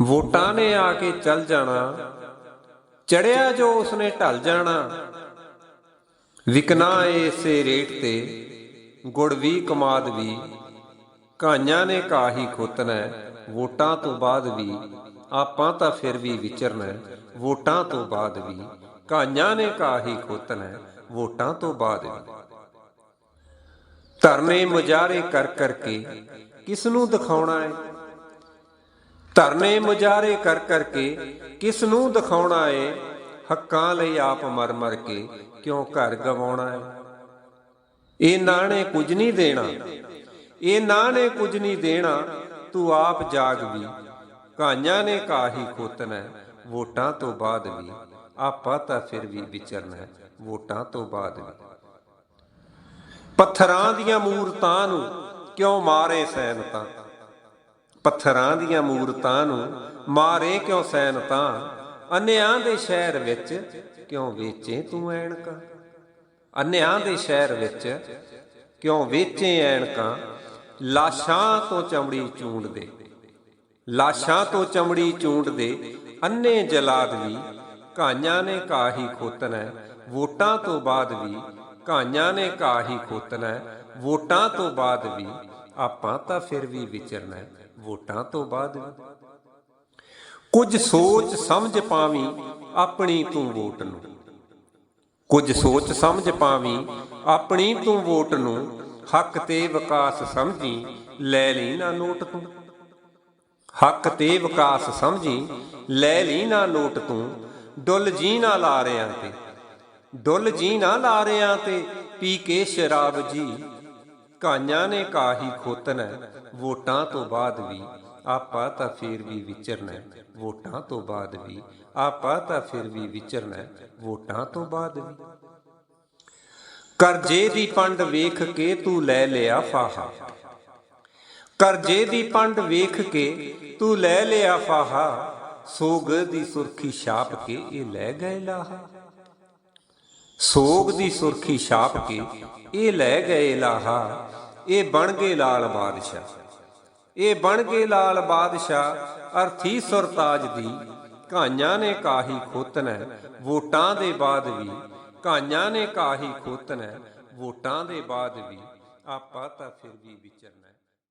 ਵੋਟਾਂ ਨੇ ਆ ਕੇ ਚੱਲ ਜਾਣਾ, ਚੜਿਆ ਜੋ ਉਸਨੇ ਢਲ ਜਾਣਾ। ਵਿਕਣਾ ਏਸੇ ਰੇਟ ਤੇ, ਗੁੜ ਵੀ ਕਮਾਦ ਵੀ ਕਾਈਆਂ ਨੇ ਕਾਹੀ ਖੋਤਨਾ, ਵੋਟਾਂ ਤੋਂ ਬਾਅਦ ਵੀ, ਆਪਾਂ ਤਾਂ ਫਿਰ ਵੀ ਵਿਚਰਨਾ, ਵੋਟਾਂ ਤੋਂ ਬਾਅਦ ਵੀ ਕਾਈਆਂ ਨੇ ਕਾਹੀ ਖੋਤਨਾ, ਵੋਟਾਂ ਤੋਂ ਬਾਅਦ ਵੀ। ਧਰਨੇ ਮੁਜਾਰੇ ਕਰ ਕਰਕੇ ਕਿਸ ਨੂੰ ਦਿਖਾਉਣਾ ਹੈ ਧਰਨੇ ਮੁਜਾਰੇ ਕਰ ਕਰਕੇ ਕਿਸ ਨੂੰ ਦਿਖਾਉਣਾ ਏ? ਹੱਕਾਂ ਲਈ ਆਪ ਮਰ ਮਰ ਕੇ ਕਿਉਂ ਘਰ ਗਵਾਉਣਾ ਏ? ਇਹ ਨਾ ਕੁਝ ਨਹੀਂ ਦੇਣਾ। ਇਹ ਨਾ ਕੁਝ ਨਹੀਂ ਦੇਣਾ। ਤੂੰ ਆਪ ਜਾਗ ਵੀ। ਕਾਈਆਂ ਨੇ ਕਾਹੀ ਖੋਤਨਾ। ਵੋਟਾਂ ਤੋਂ ਬਾਅਦ ਵੀ। ਆਪਾ ਤਾਂ ਫਿਰ ਵੀ ਵਿਚਰਨਾ। ਵੋਟਾਂ ਤੋਂ ਬਾਅਦ ਵੀ। ਪੱਥਰਾਂ ਦੀਆਂ ਮੂਰਤਾਂ ਨੂੰ ਕਿਉਂ ਮਾਰੇ ਸੈਨਤਾਂ? ਪੱਥਰਾਂ ਦੀਆਂ ਮੂਰਤਾਂ ਨੂੰ ਮਾਰੇ ਕਿਉਂ ਸੈਨਤਾਂ ਅੰਨਿਆਂ ਦੇ ਸ਼ਹਿਰ ਵਿੱਚ ਕਿਉਂ ਵੇਚੇ ਤੂੰ ਐਣਕਾਂ ਅੰਨਿਆਂ ਦੇ ਸ਼ਹਿਰ ਵਿੱਚ ਕਿਉਂ ਵੇਚੇ ਐਣਕਾਂ ਲਾਸ਼ਾਂ ਤੋਂ ਚਮੜੀ ਚੂੰਡਦੇ ਲਾਸ਼ਾਂ ਤੋਂ ਚਮੜੀ ਚੂੰਡ ਦੇ ਅੰਨੇ ਜਲਾਦ ਵੀ ਕਾਈਆਂ ਨੇ ਕਾਹੀ ਖੋਤਨਾ, ਵੋਟਾਂ ਤੋਂ ਬਾਅਦ ਵੀ ਕਾਈਆਂ ਨੇ ਕਾਹੀ ਖੋਤਨਾ, ਵੋਟਾਂ ਤੋਂ ਬਾਅਦ ਵੀ ਆਪਾਂ ਤਾਂ ਫਿਰ ਵੀ ਵਿਚਰਨਾ ਵੋਟਾਂ ਤੋਂ ਬਾਅਦ ਵੀ। ਕੁਝ ਸੋਚ ਸਮਝ ਪਾਵੀਂ ਆਪਣੀ ਤੂੰ ਵੋਟ ਨੂੰ। ਕੁਝ ਸੋਚ ਸਮਝ ਪਾਵੀਂ ਆਪਣੀ ਤੂੰ ਵੋਟ ਨੂੰ, ਹੱਕ ਤੇ ਵਿਕਾਸ ਸਮਝੀ, ਲੈ ਲਈ ਨਾ ਨੋਟ ਤੂੰ। ਹੱਕ ਤੇ ਵਿਕਾਸ ਸਮਝੀ, ਲੈ ਲਈ ਨਾ ਨੋਟ ਤੂੰ। ਡੁੱਲ ਜੀ ਨਾ ਲਾ ਰਿਆਂ ਤੇ, ਡੁੱਲ ਜੀ ਨਾ ਲਾ ਰਿਆਂ ਤੇ, ਪੀ ਕੇ ਸ਼ਰਾਬ ਜੀ। ਕਾਈਆਂ ਨੇ ਕਾਹੀ ਖੋਤਨਾ, ਵੋਟਾਂ ਤੋਂ ਬਾਅਦ ਵੀ ਆਪਾ ਤਾਂ ਫਿਰ ਵੀ ਵਿਚਰਨਾ, ਵੋਟਾਂ ਤੋਂ ਬਾਅਦ ਵੀ ਆਪਾ ਤਾਂ ਫਿਰ ਵੀ ਵਿਚਰਨਾ, ਵੋਟਾਂ ਤੋਂ ਬਾਅਦ ਵੀ। ਕਰਜੇ ਦੀ ਪੰਡ ਵੇਖ ਕੇ ਤੂੰ ਲੈ ਲਿਆ ਫਾਹਾ। ਕਰਜੇ ਦੀ ਪੰਡ ਵੇਖ ਕੇ ਤੂੰ ਲੈ ਲਿਆ ਫਾਹਾ। ਸੋਗ ਦੀ ਸੁਰਖੀ ਛਾਪ ਕੇ ਇਹ ਲੈ ਗਏ ਲਾਹਾ। ਸੋਗ ਦੀ ਸੁਰਖੀ ਛਾਪ ਕੇ ਇਹ ਲੈ ਗਏ ਲਾਹਾ ਇਹ ਬਣ ਗਏ ਲਾਲ ਬਾਦਸ਼ਾਹ। ਇਹ ਬਣ ਗਏ ਲਾਲ ਬਾਦਸ਼ਾਹ ਅਰਥੀ ਸੁਰਤਾਜ ਦੀ ਕਾਈਆਂ ਨੇ ਕਾਹੀ ਖੋਤਨਾ ਹੈ, ਵੋਟਾਂ ਦੇ ਬਾਅਦ ਵੀ। ਕਾਈਆਂ ਨੇ ਕਾਹੀ ਖੋਤਨਾ ਵੋਟਾਂ ਦੇ ਬਾਅਦ ਵੀ ਆਪਾਂ ਤਾਂ ਫਿਰ ਵੀ ਵਿਚਰਨਾ।